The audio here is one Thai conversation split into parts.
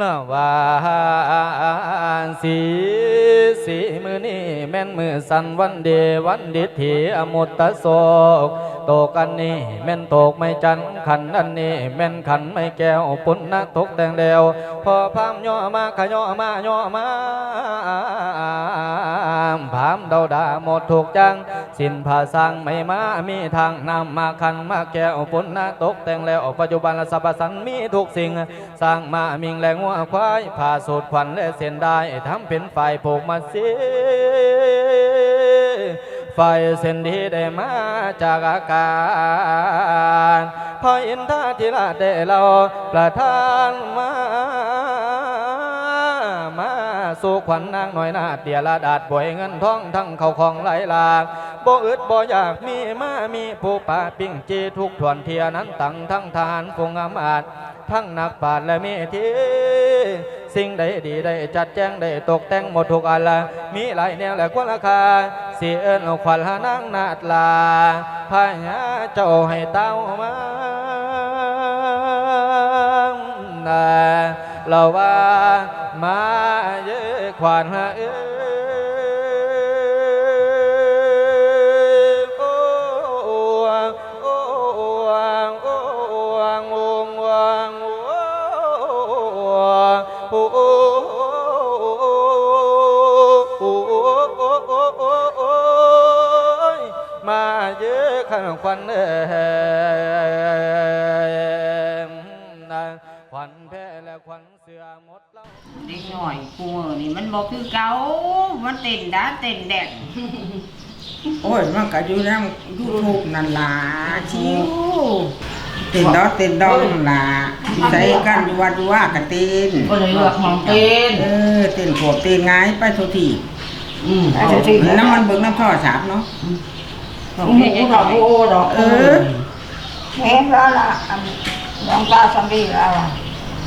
ละวานสีสีมือนี่แม่นมือสันวันเดวันดิถีอมุตตะโศกโตกอันนี้แม่นตกไม่จันขันอันนี้แม่นขันไม่แก้วปุณนะตกแต่งเดวพอพามย่อมาขย่อมาย่อมาพามเดาดาหมดถูกจัง สินภาสังไม่มามีทางนำมาขันมาแก้วปุณนะตกแต่งแล้วปัจจุบันสรรพสันมีทุกสิ่ง สร้างมามิงแหลงหัวควายผ่าสูตรขวัญและเส้นได้ทำเป็นไฟผูกมาสิไฟเส้นดีได้มาจากอากาศพออินทาธิราชได้เราประทานมา สู่ขวัญนางน้อยนาเตียละดาดป่วยเงินทองทั้งเขาของไหลหลากบ่อึดบ่อยากมีมามีผู้ป่าปิ้งจีทุกทวนเทียนั้นตั้งทั้งทารฟงอำอาจทั้งนักปราชญ์และมีทีสิ่งใดดีได้จัดแจงได้ตกแต่งหมดทุกอันละมีหลายแนวและควรราคาสีเอิญขวัญหานางนาดลาพายาเจ้าให้เต้ามานา เราว่ามาเยอะขวานหาเอ้ยโอ้วังโอ้วังโอ้วังวงวังโอ้โอ้มาเยอะขันควันเอ้ เสือหมดแล้วเด็กหน่อยกูมือนี่มันบอกคือเก่ามันเต้นดาเต้นแดงโอ้ยมันก็อยู่ในยูทูบนั่นล่ะชิวเต้นดอกเต้นดองนั่นล่ะใส่กันอยู่วัดอยู่ว่ากันเต้นก็เลยเลือกมองเต้นเออเต้นขวบเต้นง่ายไปทุกทีอืมน้ำมันเบิ่งน้ำท่อสาบเนาะหมูดอกโอ้ดอกเออเห็นแล้วล่ะอันน้องตาสัมรีแล้ว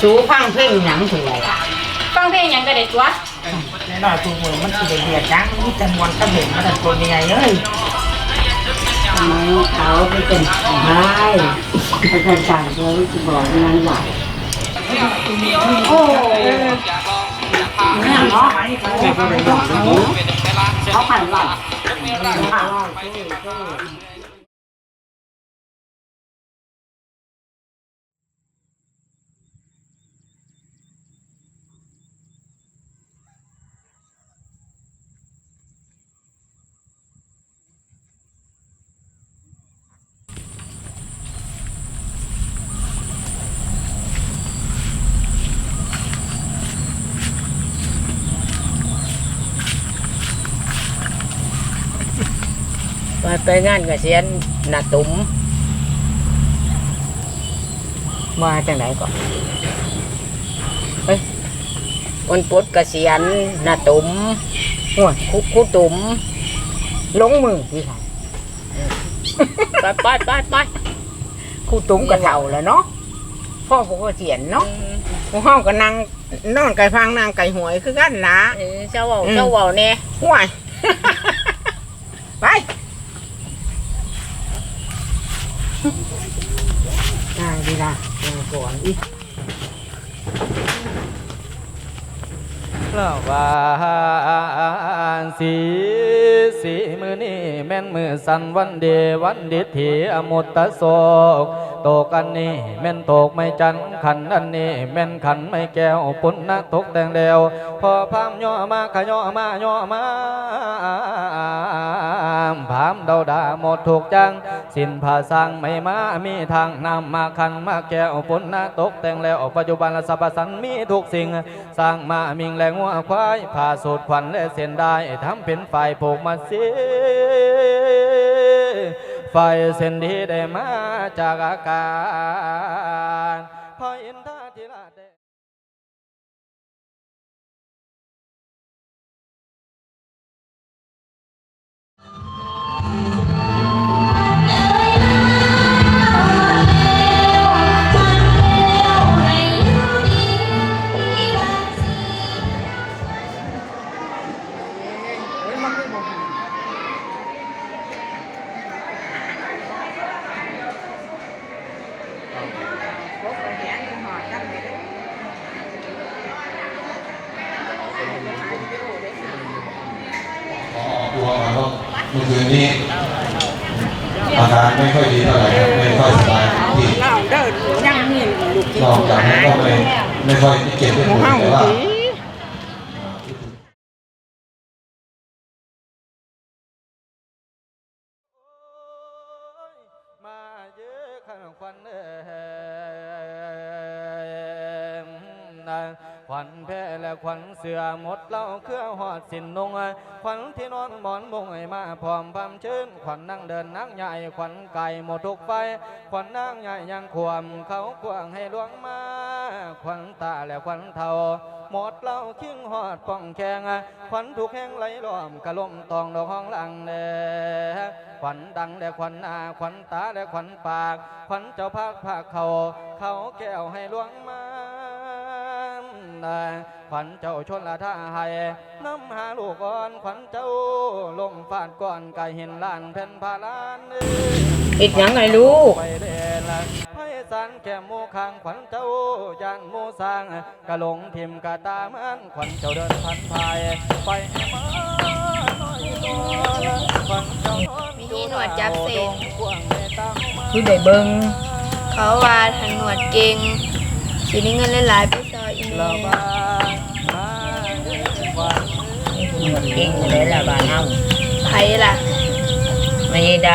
สูฟังเพลงหยังถึงไรฟังเพลงหยังก็ได้ตัวแน่นอนทุกมือมันสิได้เรียกจังมีจำนวนกระเห็นมาแต่ตัวใหญ่เอ้ยเขาไปเป็นไม้ประชาชนเขาจะบอกงานหลักโอ้เนี่ยเนาะเขาผ่านหลัก มาไปงานเกษียณนาตุ้มมาจากไหนก่อนเฮ้ยวันพุธเกษียณนาตุ้มหัวคุคุตุ้มลงมือพี่ค่ะไปไปไปไปครูตุ้มกระเท่าแล้วเนาะพ่อผมก็เสียนเนาะพวกห้องก็นั่งนอนไก่พังนั่งไก่หวยคือกันนะเออเจ้าเว้าเจ้าเว้าแน่ห่วย ไปได้ดีละยังก่อนอีก ละวานสีสีมือนี่แม่นมือสันวันเดวันดิถีอมุตตะโศกโตกอันนี้แม่นโตกไม่จันขันอันนี้แม่นขันไม่แก้วปุณนะตกแต่งเดวพอพามย่อมาขย่อมาย่อมาพามเดาดาหมดถูกจัง สินภาสังไม่มามีทางนำมาขันมาแก้วปุณนะตกแต่งแล้วปัจจุบันสรรพสันมีทุกสิ่ง สร้างมามิงแหลงหัวควายผ่าสูตรขวัญและเส้นได้ทำเป็นไฟผูกมาสิไฟเส้นดีได้มาจากอากาศพออินทาธิราช เมื่อคืนนี้อาการไม่ค่อยดีเท่าไหร่ไม่ค่อยสบายที่เราดินยังมีลูกนอกจากนั้นก็ไม่ไม่ค่อยเจ็บไม่ปวดแต่ว่าควันเอ่ย ขวัญแพ้และขวัญเสือหมดเล่าเครือหอดสินนงขวัญที่นอนหมอนมุงให้มาพร้อมพำชื้นขวัญนั่งเดินนั่งใหญ่ขวัญไก่หมดทุกไฟขวัญนั่งใหญ่ยังขวมเขาขวางให้ลวงมาขวัญตาและขวัญเทาหมดเล่าคิงหอดป้องแขงขวัญถูกแห้งไหลล้อมกระลมตองดอกห้องหลังเด้ขวัญดังและขวัญหน้าขวัญตาและขวัญปาก ขวัญเจ้าภาคภาคเขาเขาแก้วให้ลวงมา ขวัญเจ้าชนละท่าให้น้ำหาลูกอ่อนขวัญเจ้าลงฟาดก่อนกะเห็นล้านแผ่นพาลานเอ้ยอิดยังไงลูกไปเดละไพศาลแก้มโมคางขวัญเจ้ายันโมสร้างกะหลงทิมกะตามันขวัญเจ้าเดินพันภายไปให้มาน้อยตัวละขวัญเจ้านอนมีที่หนวดจับเศษกว้างในตามมาคือได้เบิ่งเขาว่าทางหนวดเก่งสิได้เงินหลายๆไปซอยอีละแม่บามาเด้อขวัญหนวดเก่งเลยละ บ้านเฮาไผล่ะไม่ด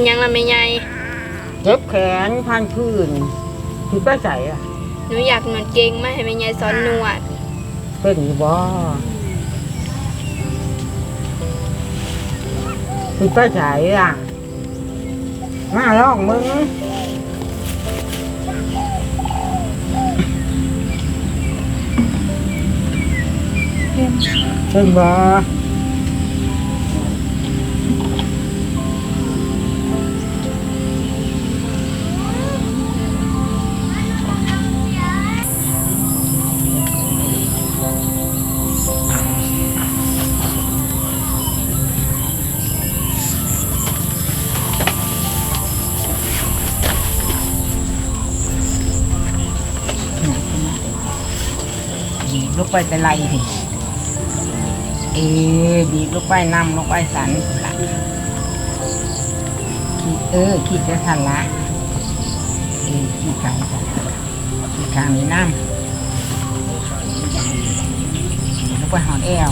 เป็นหยังล่ะแม่ใหญ่เจ็บแขนพันพื้นคือป้าใส่อะหนูอยากหนวดเก่งมาให้แม่ใหญ่สอนหนวด เป็นอยู่บ่คือป้าใส่อะมาลองมึงเป็นบ่ ลูกไปเป็นไรสิเออดีบลูกไปนำลูกไปสันละขี้เออขี้จะสันละ เออขี้กลางสันขี้กลางนี่น้ำลูกไปหอนแอว